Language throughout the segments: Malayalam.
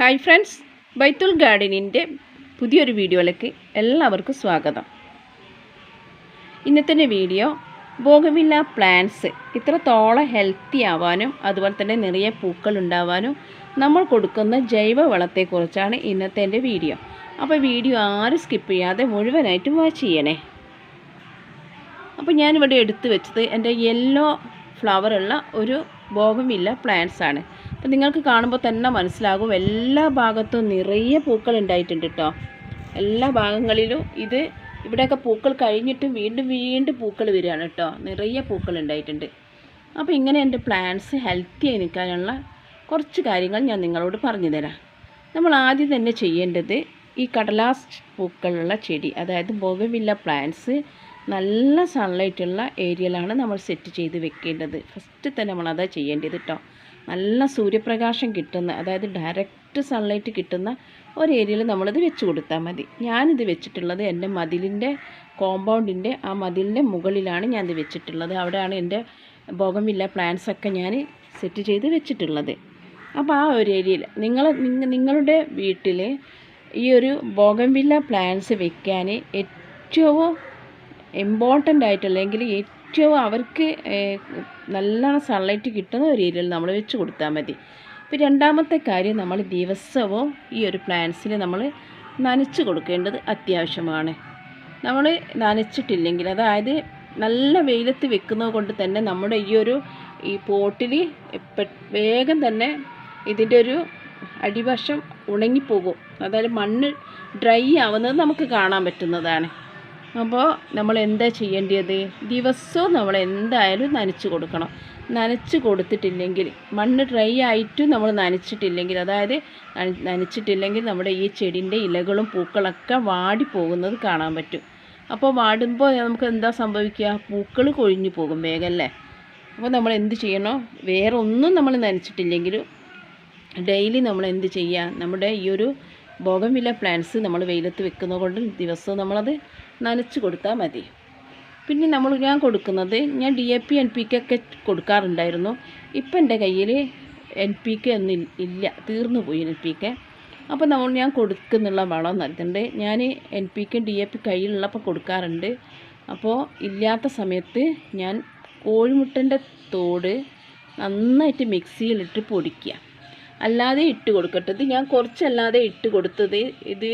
ഹായ് ഫ്രണ്ട്സ് ബൈത്തുൽ ഗാർഡനിന്റെ പുതിയൊരു വീഡിയോയിലേക്ക് എല്ലാവർക്കും സ്വാഗതം. ഇന്നത്തെ വീഡിയോ ബോഗമില്ല പ്ലാന്റ്സ് ഇത്രത്തോളം ഹെൽത്തി ആവാനും അതുപോലെ തന്നെ നിറയെ പൂക്കൾ ഉണ്ടാവാനും നമ്മൾ കൊടുക്കുന്ന ജൈവ വളത്തെക്കുറിച്ചാണ് ഇന്നത്തെ എന്റെ വീഡിയോ. അപ്പോൾ വീഡിയോ ആരും സ്കിപ്പ് ചെയ്യാതെ മുഴുവനായിട്ടും വാച്ച് ചെയ്യണേ. അപ്പോൾ ഞാനിവിടെ എടുത്തു വെച്ചത് എന്റെ യെല്ലോ ഫ്ലവറുള്ള ഒരു ബോഗമില്ല പ്ലാന്റ്സ് ആണ്. അപ്പോൾ നിങ്ങൾക്ക് കാണുമ്പോൾ തന്നെ മനസ്സിലാകും. എല്ലാ ഭാഗത്തും നിറയെ പൂക്കൾ ഉണ്ടായിട്ടുണ്ട് കേട്ടോ എല്ലാ ഭാഗങ്ങളിലും ഇത് ഇവിടെയൊക്കെ പൂക്കൾ കഴിഞ്ഞിട്ട് വീണ്ടും വീണ്ടും പൂക്കൾ വരികയാണ് കേട്ടോ നിറയെ പൂക്കൾ ഉണ്ടായിട്ടുണ്ട്. അപ്പോൾ ഇങ്ങനെ എന്റെ പ്ലാന്റ്സ് ഹെൽത്തി ആയി നിൽക്കാനുള്ള കുറച്ച് കാര്യങ്ങൾ ഞാൻ നിങ്ങളോട് പറഞ്ഞു തരാം നമ്മൾ ആദ്യം തന്നെ ചെയ്യേണ്ടത് ഈ കടലാസ് പൂക്കളുള്ള ചെടി അതായത് ബോഗവില്ല പ്ലാന്റ്സ് നല്ല സൺലൈറ്റുള്ള ഏരിയയിലാണ് നമ്മൾ സെറ്റ് ചെയ്ത് വെക്കേണ്ടത്. ഫസ്റ്റ് തന്നെ നമ്മൾ അതാ ചെയ്യേണ്ടത് കേട്ടോ നല്ല സൂര്യപ്രകാശം കിട്ടുന്ന അതായത് ഡയറക്റ്റ് സൺലൈറ്റ് കിട്ടുന്ന ഒരു ഏരിയയിൽ നമ്മളിത് വെച്ച് കൊടുത്താൽ മതി. ഞാനിത് വെച്ചിട്ടുള്ളത് എന്റെ മതിലിന്റെ കോമ്പൗണ്ടിന്റെ ആ മതിലിന്റെ മുകളിലാണ് ഞാൻ ഇത് വെച്ചിട്ടുള്ളത്. അവിടെയാണ് എന്റെ ബോഗമില്ല പ്ലാന്റ്സ് ഒക്കെ ഞാൻ സെറ്റ് ചെയ്ത് വെച്ചിട്ടുള്ളത്. അപ്പോൾ ആ ഒരു ഏരിയയിൽ നിങ്ങൾ നിങ്ങളുടെ വീട്ടിൽ ഈ ഒരു ബോഗംവില്ല പ്ലാന്റ്സ് വെക്കാൻ ഏറ്റവും ഇമ്പോർട്ടന്റ് ആയിട്ട് അല്ലെങ്കിൽ ഏറ്റവും അവർക്ക് നല്ല സൺലൈറ്റ് കിട്ടുന്ന ഒരു ഏരിയയിൽ നമ്മൾ വെച്ച് കൊടുത്താൽ മതി. ഇപ്പോൾ രണ്ടാമത്തെ കാര്യം നമ്മൾ ദിവസവും ഈ ഒരു പ്ലാന്റ്സിന് നമ്മൾ നനച്ച് കൊടുക്കേണ്ടത് അത്യാവശ്യമാണ്. നമ്മൾ നനച്ചിട്ടില്ലെങ്കിൽ അതായത് നല്ല വെയിലത്ത് വെക്കുന്നത് കൊണ്ട് തന്നെ നമ്മുടെ ഈ ഒരു ഈ പോട്ടിൽ വേഗം തന്നെ ഇതിന്റെ ഒരു അടിവശം ഉണങ്ങിപ്പോകും. അതായത് മണ്ണ് ഡ്രൈ ആവുന്നത് നമുക്ക് കാണാൻ പറ്റുന്നതാണ്. അപ്പോൾ നമ്മൾ എന്താ ചെയ്യേണ്ടത്? ദിവസവും നമ്മൾ എന്തായാലും നനച്ച് കൊടുക്കണം. നനച്ച് കൊടുത്തിട്ടില്ലെങ്കിൽ മണ്ണ് ഡ്രൈ ആയിട്ടും നമ്മൾ നനച്ചിട്ടില്ലെങ്കിൽ അതായത് നനച്ചിട്ടില്ലെങ്കിൽ നമ്മുടെ ഈ ചെടിന്റെ ഇലകളും പൂക്കളൊക്കെ വാടി പോകുന്നത് കാണാൻ പറ്റും. അപ്പോൾ വാടുമ്പോൾ നമുക്ക് എന്താ സംഭവിക്കുക? പൂക്കൾ കൊഴിഞ്ഞു പോകും വേഗം അല്ലേ? അപ്പോൾ നമ്മൾ എന്ത് ചെയ്യണോ? വേറെ ഒന്നും നമ്മൾ നനച്ചിട്ടില്ലെങ്കിലും ഡെയിലി നമ്മൾ എന്ത് ചെയ്യുക? നമ്മുടെ ഈ ഒരു ബോഗംവില്ല പ്ലാന്റ്സ് നമ്മൾ വെയിലത്ത് വെക്കുന്നത് കൊണ്ട് ദിവസവും നമ്മളത് നനച്ച് കൊടുത്താൽ മതി. പിന്നെ നമ്മൾ ഞാൻ കൊടുക്കുന്നത് ഞാൻ D A P N P K ഒക്കെ കൊടുക്കാറുണ്ടായിരുന്നു. ഇപ്പം എന്റെ കയ്യിൽ എൻ പി കെ ഒന്നും ഇല്ല. തീർന്നു പോയി എൻ പി കെ അപ്പോൾ നമ്മൾ ഞാൻ കൊടുക്കുന്നുള്ള വളം നൽകുന്നുണ്ട്. ഞാൻ N P K D A P കയ്യിലുള്ളപ്പോൾ കൊടുക്കാറുണ്ട്. അപ്പോൾ ഇല്ലാത്ത സമയത്ത് ഞാൻ കോഴിമുട്ടന്റെ തോട് നന്നായിട്ട് മിക്സിയിലിട്ട് പൊടിക്കുക. അല്ലാതെ ഇട്ട് കൊടുക്കട്ടത് ഞാൻ കുറച്ചല്ലാതെ ഇട്ട് കൊടുത്തത് ഇത്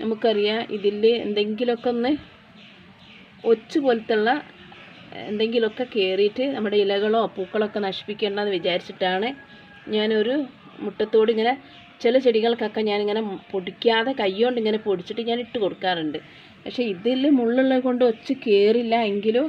നമുക്കറിയാം ഇതിൽ എന്തെങ്കിലുമൊക്കെ ഒന്ന് ഒച്ച് പോലത്തുള്ള എന്തെങ്കിലുമൊക്കെ കയറിയിട്ട് നമ്മുടെ ഇലകളോ പൂക്കളൊക്കെ നശിപ്പിക്കണമെന്ന് വിചാരിച്ചിട്ടാണ് ഞാനൊരു മുട്ടത്തോട് ഇങ്ങനെ ചില ചെടികൾക്കൊക്കെ ഞാനിങ്ങനെ പൊടിക്കാതെ കൈകൊണ്ട് ഇങ്ങനെ പൊടിച്ചിട്ട് ഞാൻ ഇട്ട് കൊടുക്കാറുണ്ട്. പക്ഷേ ഇതിൽ മുള്ളുള്ളത് കൊണ്ട് ഒച്ച് കയറില്ല എങ്കിലും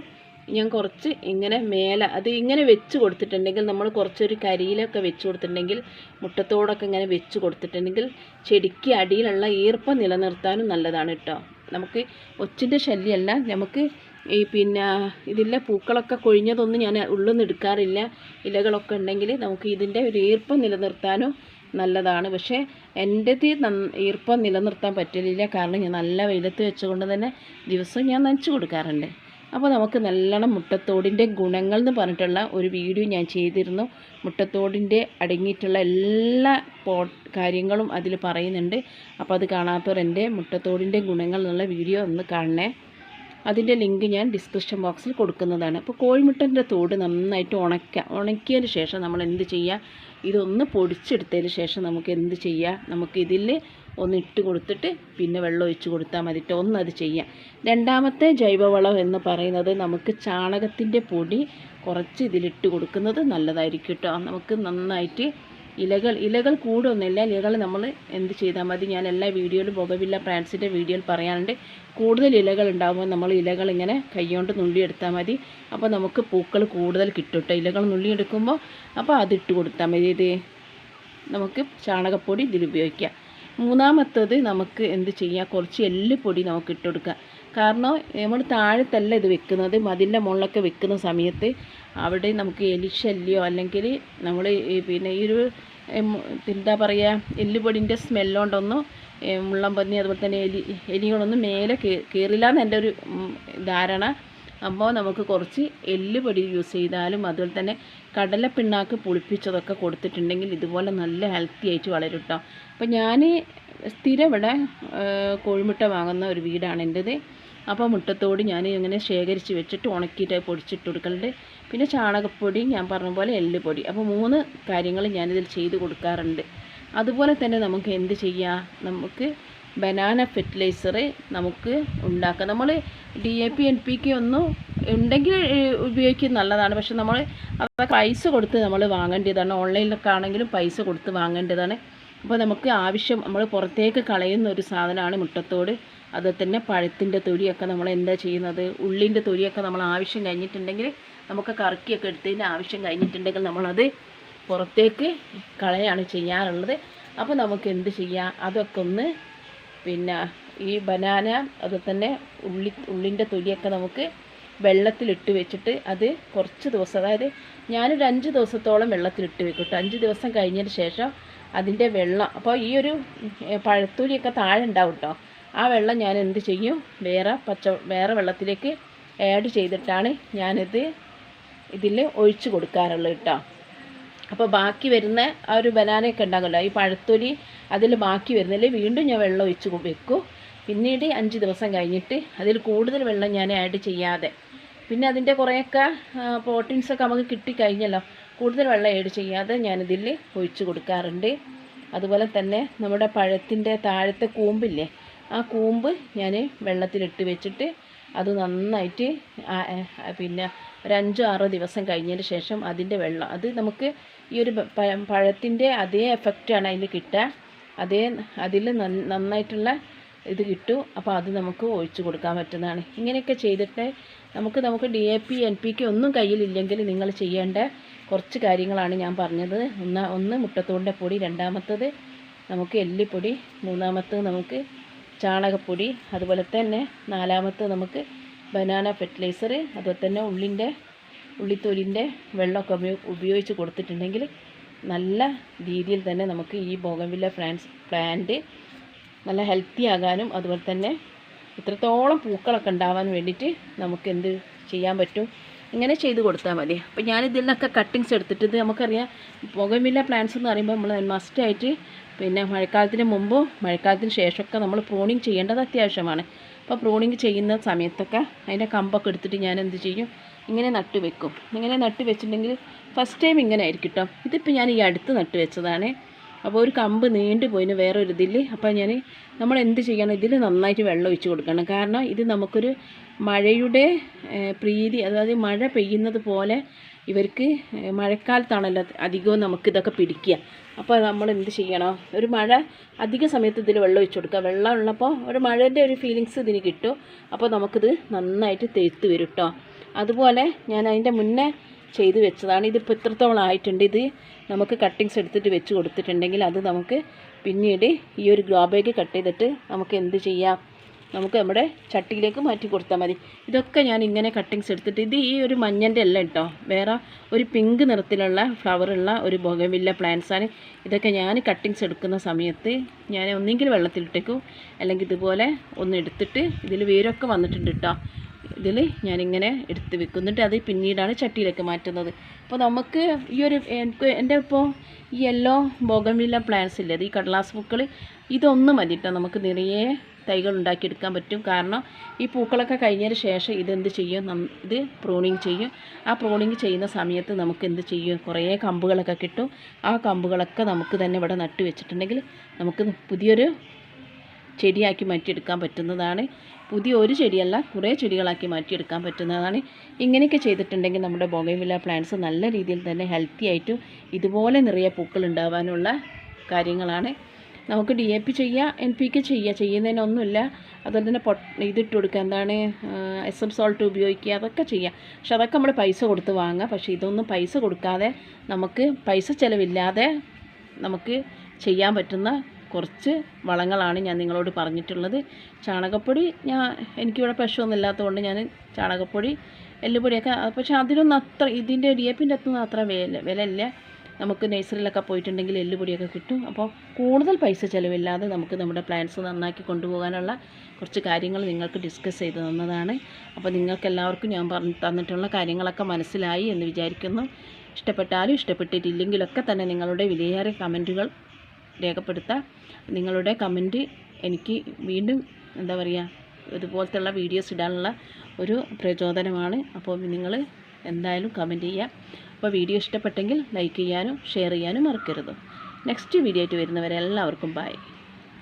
ഞാൻ കുറച്ച് ഇങ്ങനെ മേലെ അത് ഇങ്ങനെ വെച്ച് കൊടുത്തിട്ടുണ്ടെങ്കിൽ നമ്മൾ കുറച്ചൊരു കരിയിലൊക്കെ വെച്ച് കൊടുത്തിട്ടുണ്ടെങ്കിൽ മുട്ടത്തോടൊക്കെ ഇങ്ങനെ വെച്ച് കൊടുത്തിട്ടുണ്ടെങ്കിൽ ചെടിക്ക് അടിയിലുള്ള ഈർപ്പം നിലനിർത്താനും നല്ലതാണ് കേട്ടോ. നമുക്ക് ഒച്ചിന്റെ ശല്യമല്ല. നമുക്ക് ഈ പിന്നെ ഇതിലെ പൂക്കളൊക്കെ കൊഴിഞ്ഞതൊന്നും ഞാൻ ഉള്ളിൽ നിന്ന് എടുക്കാറില്ല. ഇലകളൊക്കെ ഉണ്ടെങ്കിൽ നമുക്ക് ഇതിന്റെ ഒരു ഈർപ്പം നിലനിർത്താനും നല്ലതാണ്. പക്ഷേ എന്റെത് ഈർപ്പം നിലനിർത്താൻ പറ്റില്ല കാരണം ഞാൻ നല്ല വെയിലത്ത് വെച്ചുകൊണ്ട് തന്നെ ദിവസം ഞാൻ നനച്ച് കൊടുക്കാറുണ്ട്. അപ്പോൾ നമുക്ക് നല്ലോണം മുട്ടത്തോടിന്റെ ഗുണങ്ങൾ എന്ന് പറഞ്ഞിട്ടുള്ള ഒരു വീഡിയോ ഞാൻ ചെയ്തിരുന്നു. മുട്ടത്തോടിന്റെ അടങ്ങിയിട്ടുള്ള എല്ലാ പോ കാര്യങ്ങളും അതിൽ പറയുന്നുണ്ട്. അപ്പോൾ അത് കാണാത്തവർ എന്റെ മുട്ടത്തോടിന്റെ ഗുണങ്ങൾ എന്നുള്ള വീഡിയോ ഒന്ന് കാണണേ. അതിന്റെ ലിങ്ക് ഞാൻ ഡിസ്ക്രിപ്ഷൻ ബോക്സിൽ കൊടുക്കുന്നതാണ്. അപ്പോൾ കോഴിമുട്ടന്റെ തോട് നന്നായിട്ട് ഉണക്കുക ഉണക്കിയതിന് ശേഷം നമ്മൾ എന്ത് ചെയ്യുക ഇതൊന്ന് പൊടിച്ചെടുത്തതിന് ശേഷം നമുക്ക് എന്ത് ചെയ്യുക നമുക്ക് ഇതിൽ ഒന്ന് ഇട്ട് കൊടുത്തിട്ട് പിന്നെ വെള്ളം ഒഴിച്ച് കൊടുത്താൽ മതിട്ട് ഒന്നത് ചെയ്യാം. രണ്ടാമത്തെ ജൈവവളം എന്ന് പറയുന്നത് നമുക്ക് ചാണകത്തിന്റെ പൊടി കുറച്ച് ഇതിലിട്ട് കൊടുക്കുന്നത് നല്ലതായിരിക്കും കേട്ടോ നമുക്ക് നന്നായിട്ട് ഇലകൾ ഇലകൾ കൂടൊന്നുമില്ല. ഇലകൾ നമ്മൾ എന്ത് ചെയ്താൽ മതി. ഞാൻ എല്ലാ വീഡിയോയിലും പുകവില്ല പ്ലാന്റ്സിന്റെ വീഡിയോയിൽ പറയാനുണ്ട് കൂടുതൽ ഇലകൾ ഉണ്ടാകുമ്പോൾ നമ്മൾ ഇലകൾ ഇങ്ങനെ കൈകൊണ്ട് നുള്ളിയെടുത്താൽ മതി. അപ്പോൾ നമുക്ക് പൂക്കൾ കൂടുതൽ കേട്ടോ ഇലകൾ നുള്ളിയെടുക്കുമ്പോൾ അപ്പോൾ അതിട്ട് കൊടുത്താൽ മതി. ഇത് നമുക്ക് ചാണകപ്പൊടി ഇതിൽ ഉപയോഗിക്കാം. മൂന്നാമത്തത് നമുക്ക് എന്ത് ചെയ്യാം? കുറച്ച് എല്ലുപൊടി നമുക്ക് ഇട്ട് കൊടുക്കുക കാരണം നമ്മൾ താഴത്തല്ല ഇത് വെക്കുന്നത്. മതിലിന്റെ മുകളിലൊക്കെ വെക്കുന്ന സമയത്ത് അവിടെ നമുക്ക് എലിശല്യോ അല്ലെങ്കിൽ നമ്മൾ പിന്നെ ഈ ഒരു എന്താ പറയുക എല്ലുപൊടിന്റെ സ്മെല്ലുകൊണ്ടൊന്നും മുള്ളം പന്നി അതുപോലെ തന്നെ എലി എലികളൊന്നും മേലെ കയറില്ല എന്റെ ഒരു ധാരണ. അപ്പോൾ നമുക്ക് കുറച്ച് എല്ലുപൊടി യൂസ് ചെയ്താലും അതുപോലെ തന്നെ കടല പിണ്ണാക്ക് പുളിപ്പിച്ചതൊക്കെ കൊടുത്തിട്ടുണ്ടെങ്കിൽ ഇതുപോലെ നല്ല ഹെൽത്തി ആയിട്ട് വളരും കേട്ടോ അപ്പോൾ ഞാൻ സ്ഥിരം ഇവിടെ കോഴിമുട്ട വാങ്ങുന്ന ഒരു വീടാണ് എന്റേത് അപ്പോൾ മുട്ടത്തോട് ഞാൻ ഇങ്ങനെ ശേഖരിച്ച് വെച്ചിട്ട് ഉണക്കിയിട്ട് പൊടിച്ചിട്ട് കൊടുക്കലുണ്ട്. പിന്നെ ചാണകപ്പൊടി ഞാൻ പറഞ്ഞ പോലെ എല്ലുപൊടി. അപ്പോൾ മൂന്ന് കാര്യങ്ങൾ ഞാനിതിൽ ചെയ്ത് കൊടുക്കാറുണ്ട്. അതുപോലെ തന്നെ നമുക്ക് എന്ത് ചെയ്യാം? നമുക്ക് ബനാന ഫെർട്ടിലൈസർ നമുക്ക് ഉണ്ടാക്കാം. നമ്മൾ D A P N P K ഒന്നും ഉണ്ടെങ്കിൽ ഉപയോഗിക്കുന്ന നല്ലതാണ്. പക്ഷെ നമ്മൾ അതൊക്കെ പൈസ കൊടുത്ത് നമ്മൾ വാങ്ങേണ്ടതാണ്. ഓൺലൈനിലൊക്കെ ആണെങ്കിലും പൈസ കൊടുത്ത് വാങ്ങേണ്ടതാണ്. അപ്പോൾ നമുക്ക് ആവശ്യം നമ്മൾ പുറത്തേക്ക് കളയുന്ന ഒരു സാധനമാണ് മുട്ടത്തോട്. അതുപോലെ തന്നെ പഴത്തിന്റെ തൊലിയൊക്കെ നമ്മൾ എന്താ ചെയ്യുന്നത്? ഉള്ളിന്റെ തൊലിയൊക്കെ നമ്മൾ ആവശ്യം കഴിഞ്ഞിട്ടുണ്ടെങ്കിൽ നമുക്ക് കറക്കിയൊക്കെ എടുത്തതിന്റെ ആവശ്യം കഴിഞ്ഞിട്ടുണ്ടെങ്കിൽ നമ്മളത് പുറത്തേക്ക് കളയാണ് ചെയ്യാറുള്ളത്. അപ്പോൾ നമുക്ക് എന്ത് ചെയ്യാം? അതൊക്കെ ഒന്ന് പിന്നെ ഈ ബനാന അതുപോലെ തന്നെ ഉള്ളി ഉള്ളിന്റെ തൊലിയൊക്കെ നമുക്ക് വെള്ളത്തിലിട്ട് വെച്ചിട്ട് അത് കുറച്ച് ദിവസം അതായത് ഞാനൊരു അഞ്ച് ദിവസത്തോളം വെള്ളത്തിലിട്ട് വെക്കും കേട്ടോ അഞ്ച് ദിവസം കഴിഞ്ഞതിന് ശേഷം അതിന്റെ വെള്ളം അപ്പോൾ ഈ ഒരു പഴത്തൊലിയൊക്കെ താഴെ ഉണ്ടാവും കേട്ടോ ആ വെള്ളം ഞാൻ എന്ത് ചെയ്യും? വേറെ പച്ച വേറെ വെള്ളത്തിലേക്ക് ആഡ് ചെയ്തിട്ടാണ് ഞാനിത് ഇതിൽ ഒഴിച്ച് കൊടുക്കാറുള്ളത് കേട്ടോ അപ്പോൾ ബാക്കി വരുന്ന ആ ഒരു ബനാനയൊക്കെ ഉണ്ടാകുമല്ലോ. ഈ പഴത്തൊലി അതിൽ ബാക്കി വരുന്നതിൽ വീണ്ടും ഞാൻ വെള്ളം ഒഴിച്ച് വെക്കും. പിന്നീട് അഞ്ച് ദിവസം കഴിഞ്ഞിട്ട് അതിൽ കൂടുതൽ വെള്ളം ഞാൻ ആഡ് ചെയ്യാതെ. പിന്നെ അതിന്റെ കുറേയൊക്കെ പ്രോട്ടീൻസൊക്കെ നമുക്ക് കിട്ടിക്കഴിഞ്ഞല്ലോ. കൂടുതൽ വെള്ളം ആഡ് ചെയ്യാതെ ഞാനിതിൽ ഒഴിച്ച് കൊടുക്കാറുണ്ട്. അതുപോലെ തന്നെ നമ്മുടെ പഴത്തിന്റെ താഴത്തെ കൂമ്പില്ലേ ആ കൂമ്പ് ഞാൻ വെള്ളത്തിലിട്ട് വെച്ചിട്ട് അത് നന്നായിട്ട് പിന്നെ ഒരു അഞ്ചോ ആറോ ദിവസം കഴിഞ്ഞതിന് ശേഷം അതിന്റെ വെള്ളം അത് നമുക്ക് ഈ ഒരു പഴത്തിന്റെ അതേ എഫക്റ്റാണ് അതിൽ കിട്ടുക അതേ അതിൽ നന്നായിട്ടുള്ള ഇത് കിട്ടും. അപ്പോൾ അത് നമുക്ക് ഒഴിച്ചു കൊടുക്കാൻ പറ്റുന്നതാണ്. ഇങ്ങനെയൊക്കെ ചെയ്തിട്ട് നമുക്ക് നമുക്ക് D A P N P K ഒന്നും കയ്യിലില്ലെങ്കിൽ നിങ്ങൾ ചെയ്യേണ്ട കുറച്ച് കാര്യങ്ങളാണ് ഞാൻ പറഞ്ഞത്. ഒന്ന് ഒന്ന് മുട്ടത്തോടിന്റെ പൊടി രണ്ടാമത്തത് നമുക്ക് എല്ലിപ്പൊടി മൂന്നാമത്തത് നമുക്ക് ചാണകപ്പൊടി അതുപോലെ തന്നെ നാലാമത്തത് നമുക്ക് ബനാന ഫെർട്ടിലൈസർ അതുപോലെ തന്നെ ഉള്ളിന്റെ ഉള്ളിത്തൊലിന്റെ വെള്ളമൊക്കെ ഉപയോ- ഉപയോഗിച്ച് കൊടുത്തിട്ടുണ്ടെങ്കിൽ നല്ല രീതിയിൽ തന്നെ നമുക്ക് ഈ ബോഗൻവില്ല ഫ്രാൻസ് പ്ലാന്റ് നല്ല ഹെൽത്തി ആകാനും അതുപോലെ തന്നെ ഇത്രത്തോളം പൂക്കളൊക്കെ ഉണ്ടാവാൻ വേണ്ടിയിട്ട് നമുക്ക് എന്ത് ചെയ്യാൻ പറ്റും? ഇങ്ങനെ ചെയ്ത് കൊടുത്താൽ മതി. അപ്പോൾ ഞാൻ ഇതിൽ നിന്നൊക്കെ കട്ടിങ്സ് എടുത്തിട്ട് നമുക്കറിയാം പുകമില്ല പ്ലാന്റ്സ് എന്ന് പറയുമ്പോൾ നമ്മൾ മസ്റ്റായിട്ട് പിന്നെ മഴക്കാലത്തിന് മുമ്പും മഴക്കാലത്തിന് ശേഷമൊക്കെ നമ്മൾ പ്രൂണിങ് ചെയ്യേണ്ടത് അത്യാവശ്യമാണ്. അപ്പോൾ പ്രൂണിങ് ചെയ്യുന്ന സമയത്തൊക്കെ അതിന്റെ കമ്പൊക്കെ എടുത്തിട്ട് ഞാൻ എന്ത് ചെയ്യും? ഇങ്ങനെ നട്ട് വെക്കും ഇങ്ങനെ നട്ട് വെച്ചിട്ടുണ്ടെങ്കിൽ ഫസ്റ്റ് ടൈം ഇങ്ങനെ ആയിരിക്കും കേട്ടോ ഇതിപ്പോൾ ഞാൻ ഈ അടുത്ത് നട്ട് വെച്ചതാണ് അപ്പോൾ ഒരു കമ്പ് നീണ്ടു പോയിന് വേറൊരു ഇതിൽ അപ്പോൾ ഞാൻ നമ്മൾ എന്ത് ചെയ്യണം? ഇതിൽ നന്നായിട്ട് വെള്ളം ഒഴിച്ച് കൊടുക്കണം. കാരണം ഇത് നമുക്കൊരു മഴയുടെ പ്രീതി അതായത് മഴ പെയ്യുന്നത് പോലെ ഇവർക്ക് മഴക്കാലത്താണല്ലോ അധികവും നമുക്കിതൊക്കെ പിടിക്കുക. അപ്പോൾ നമ്മൾ എന്ത് ചെയ്യണം? ഒരു മഴ അധിക സമയത്ത് ഇതിൽ വെള്ളം ഒഴിച്ച് കൊടുക്കുക. വെള്ളം ഉള്ളപ്പോൾ ഒരു മഴേന്റെ ഒരു ഫീലിങ്സ് ഇതിന് കിട്ടും. അപ്പോൾ നമുക്കിത് നന്നായിട്ട് തേത്ത് വരും കേട്ടോ അതുപോലെ ഞാൻ അതിന്റെ മുന്നേ ചെയ്ത് വെച്ചതാണ്. ഇതിപ്പോൾ ഇത്രത്തോളം ആയിട്ടുണ്ട് ഇത് നമുക്ക് കട്ടിങ്സ് എടുത്തിട്ട് വെച്ച് കൊടുത്തിട്ടുണ്ടെങ്കിൽ അത് നമുക്ക് പിന്നീട് ഈ ഒരു ഗ്രോ ബാഗ് കട്ട് ചെയ്തിട്ട് നമുക്ക് എന്ത് ചെയ്യാം? നമുക്ക് നമ്മുടെ ചട്ടിയിലേക്ക് മാറ്റി കൊടുത്താൽ മതി. ഇതൊക്കെ ഞാൻ ഇങ്ങനെ കട്ടിങ്സ് എടുത്തിട്ട് ഇത് ഈ ഒരു മഞ്ഞന്റെ അല്ല കേട്ടോ. വേറെ ഒരു പിങ്ക് നിറത്തിലുള്ള ഫ്ലവറുള്ള ഒരു ബൊഗവില്ല പ്ലാന്റ്സാണ് ഇതൊക്കെ ഞാൻ കട്ടിങ്സ് എടുക്കുന്ന സമയത്ത് ഞാൻ ഒന്നെങ്കിൽ വെള്ളത്തിലിട്ടേക്കും. അല്ലെങ്കിൽ ഇതുപോലെ ഒന്ന് എടുത്തിട്ട് ഇതിൽ വേരൊക്കെ വന്നിട്ടുണ്ട് കേട്ടോ. ഇതിൽ ഞാനിങ്ങനെ എടുത്ത് വെക്കും. എന്നിട്ട് അത് പിന്നീടാണ് ചട്ടിയിലേക്ക് മാറ്റുന്നത്. അപ്പോൾ നമുക്ക് ഈ ഒരു എനിക്ക് എന്റെ ഇപ്പോൾ ഈ യെല്ലോ ബോഗമില്ല പ്ലാന്റ്സ് ഇല്ലേ ഈ കടലാസ് പൂക്കൾ ഇതൊന്നും മതി കേട്ടോ നമുക്ക് നിറയെ തൈകൾ ഉണ്ടാക്കിയെടുക്കാൻ പറ്റും. കാരണം ഈ പൂക്കളൊക്കെ കഴിഞ്ഞതിന് ശേഷം ഇതെന്ത് ചെയ്യും? ഇത് പ്രൂണിങ് ചെയ്യും. ആ പ്രൂണിങ് ചെയ്യുന്ന സമയത്ത് നമുക്ക് എന്ത് ചെയ്യും? കുറേ കമ്പുകളൊക്കെ കിട്ടും. ആ കമ്പുകളൊക്കെ നമുക്ക് തന്നെ ഇവിടെ നട്ട് വെച്ചിട്ടുണ്ടെങ്കിൽ നമുക്ക് പുതിയൊരു ചെടിയാക്കി മാറ്റിയെടുക്കാൻ പറ്റുന്നതാണ്. പുതിയ ഒരു ചെടിയല്ല കുറേ ചെടികളാക്കി മാറ്റിയെടുക്കാൻ പറ്റുന്നതാണ്. ഇങ്ങനെയൊക്കെ ചെയ്തിട്ടുണ്ടെങ്കിൽ നമ്മുടെ ബോഗൈവില്ല പ്ലാന്റ്സ് നല്ല രീതിയിൽ തന്നെ ഹെൽത്തി ആയിട്ടും ഇതുപോലെ നിറയെ പൂക്കൾ ഉണ്ടാവാനുള്ള കാര്യങ്ങളാണ്. നമുക്ക് ഡി എ പി ചെയ്യുക എൻ പി കെ ചെയ്യുക ചെയ്യുന്നതിനൊന്നുമില്ല. അതുപോലെ തന്നെ പൊ ഇതിട്ട് കൊടുക്കുക എന്താണ് എസ് എം സോൾട്ട് ഉപയോഗിക്കുക അതൊക്കെ ചെയ്യുക പക്ഷെ അതൊക്കെ നമ്മൾ പൈസ കൊടുത്ത് വാങ്ങുക പക്ഷേ ഇതൊന്നും പൈസ കൊടുക്കാതെ നമുക്ക് പൈസ ചിലവില്ലാതെ നമുക്ക് ചെയ്യാൻ പറ്റുന്ന കുറച്ച് വളങ്ങളാണ് ഞാൻ നിങ്ങളോട് പറഞ്ഞിട്ടുള്ളത്. ചാണകപ്പൊടി ഞാൻ എനിക്കിവിടെ പശുവൊന്നും ഇല്ലാത്തതുകൊണ്ട് ഞാൻ ചാണകപ്പൊടി എല്ലുപൊടിയൊക്കെ പക്ഷേ അതിനൊന്നും അത്ര ഇതിന്റെ ഡി എ പിന്റെ അത്തൊന്നും അത്ര വില വിലയില്ല. നമുക്ക് നഴ്സറിയിലൊക്കെ പോയിട്ടുണ്ടെങ്കിൽ എല്ലുപൊടിയൊക്കെ കിട്ടും. അപ്പോൾ കൂടുതൽ പൈസ ചിലവില്ലാതെ നമുക്ക് നമ്മുടെ പ്ലാന്റ്സ് നന്നാക്കി കൊണ്ടുപോകാനുള്ള കുറച്ച് കാര്യങ്ങൾ നിങ്ങൾക്ക് ഡിസ്കസ് ചെയ്ത് തന്നതാണ്. അപ്പോൾ നിങ്ങൾക്ക് എല്ലാവർക്കും ഞാൻ പറഞ്ഞു തന്നിട്ടുള്ള കാര്യങ്ങളൊക്കെ മനസ്സിലായി എന്ന് വിചാരിക്കുന്നു. ഇഷ്ടപ്പെട്ടാലും ഇഷ്ടപ്പെട്ടിട്ടില്ലെങ്കിലൊക്കെ തന്നെ നിങ്ങളുടെ വിലയേറെ കമന്റുകൾ രേഖപ്പെടുത്താം. നിങ്ങളുടെ കമന്റ് എനിക്ക് വീണ്ടും എന്താ പറയുക ഇതുപോലത്തുള്ള വീഡിയോസ് ഇടാനുള്ള ഒരു പ്രചോദനമാണ്. അപ്പോൾ നിങ്ങൾ എന്തായാലും കമന്റ് ചെയ്യുക അപ്പോൾ വീഡിയോ ഇഷ്ടപ്പെട്ടെങ്കിൽ ലൈക്ക് ചെയ്യാനും ഷെയർ ചെയ്യാനും മറക്കരുത്. നെക്സ്റ്റ് വീഡിയോ ആയിട്ട് വരുന്നവരെ എല്ലാവർക്കും ബൈ